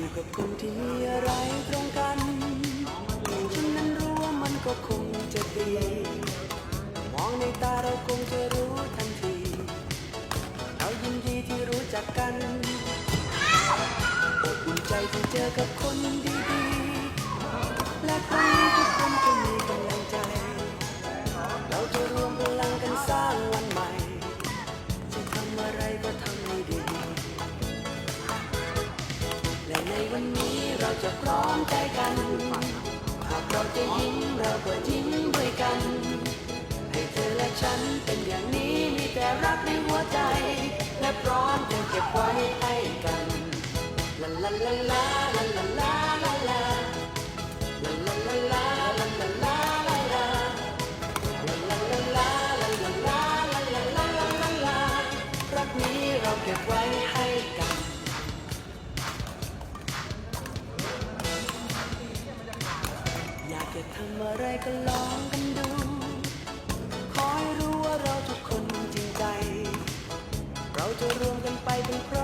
อยู่กับคนที่มีอะไรตรงกันฉันนั้นรู้ว่ามันก็คงจะดี มองในตาเราคงจะรู้ทันที เรายินดีที่รู้จักกันอบอุ่นใจที่เจอกับคนดี จะพร้อมใจกัน หากเราจะยิ้มเราก็ยิ้มด้วยกัน ให้เธอและฉันเป็นอย่างนี้มีแต่รักในหัวใจ และพร้อมจะเก็บไว้ให้กันลาลาลาลาลาลา จะรวมกันไปเป็นคร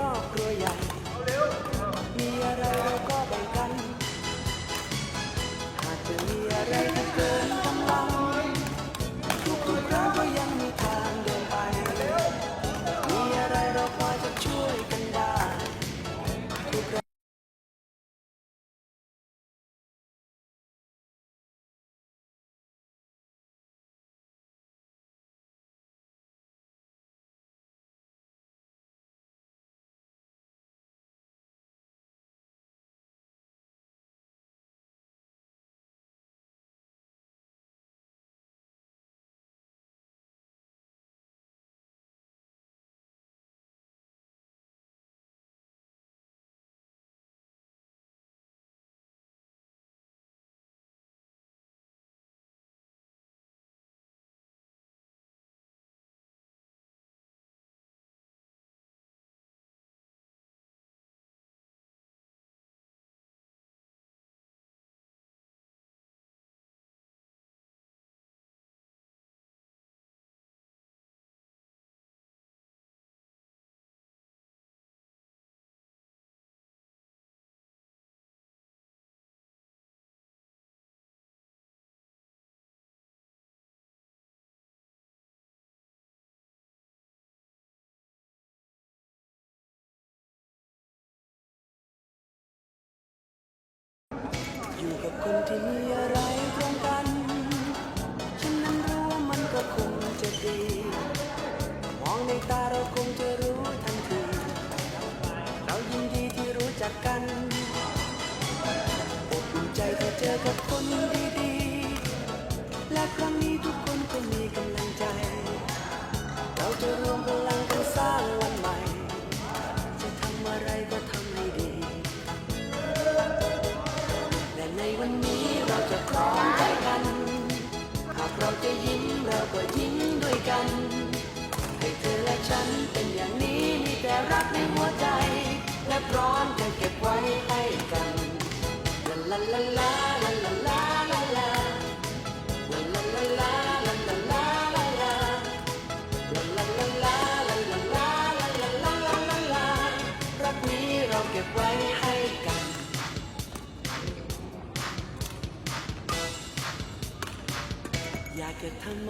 อบ continue.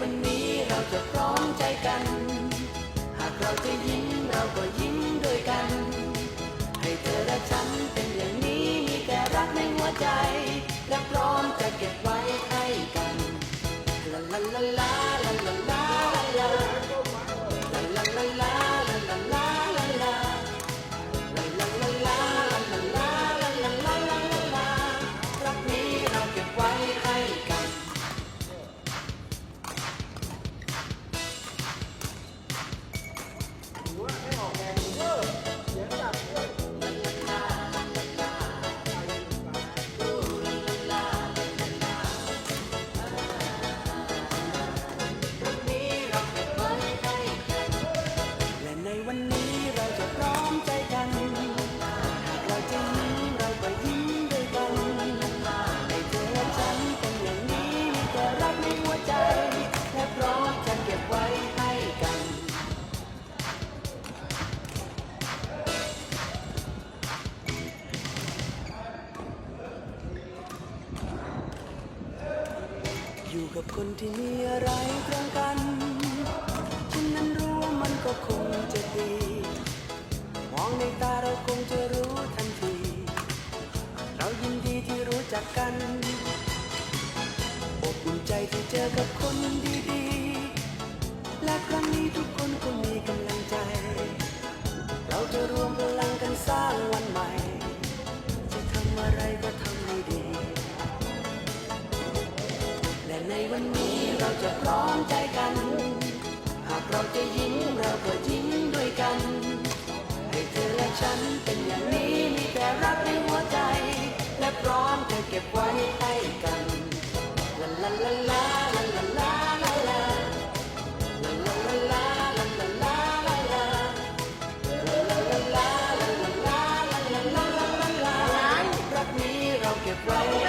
วันนี้เราจะพร้อมใจกัน หากเราจะยิ้มเราก็ยิ้มด้วยกัน ให้เธอและฉันเป็นอย่างนี้มีแต่รักในหัวใจ คนที่มีอะไรตรงกัน พร้อมใจกัน หากเราจะยิ้มเราก็ยิ้มด้วยกัน ให้เธอและฉันเป็นอย่างนี้มีแต่รักในหัวใจ และพร้อมจะเก็บไว้ให้กันลาลาลาลาลาลาลาลาลาลาลาลาลาลาลาลาลาลารักนี้เราเก็บไว้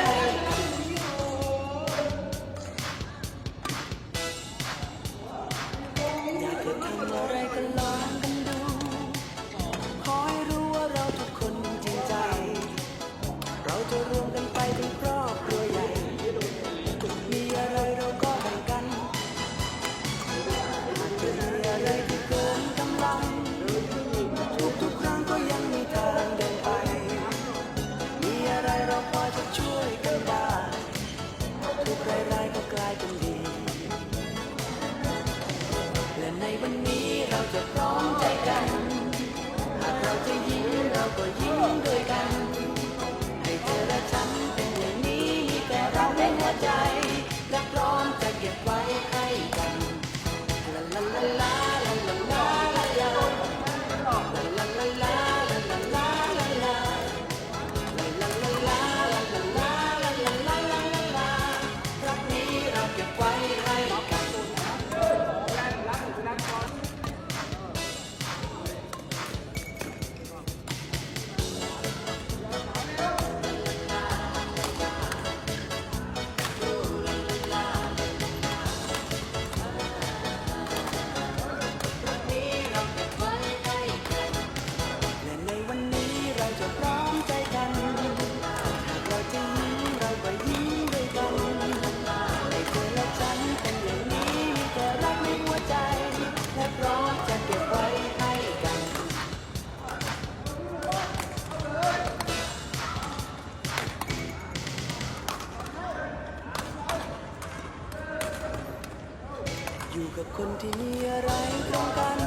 คนที่มีอะไรตรงกัน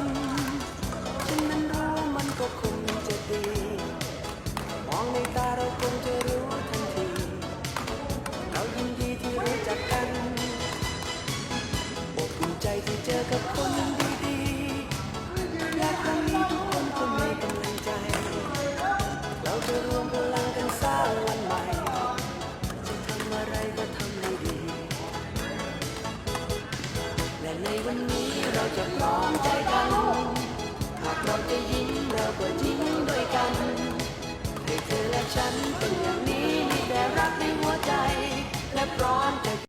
ฉันนั้นรู้ว่ามันก็คงจะดี มองในตาเราคงจะรู้ทันที เรายินดีที่รู้จักกันอบอุ่นใจที่เจอกับคนดีๆและครั้งนี้ทุกคนก็มีกำลังใจ เราจะรวมพลังกันสร้างวันใหม่ จะทำอะไรก็ทำ ในวันนี้เราจะพร้อมใจกัน หากเราจะยิ้มเราก็ยิ้มด้วยกันให้เธอและฉันเป็นอย่างนี้มีแต่รักในหัวใจ และพร้อมใจ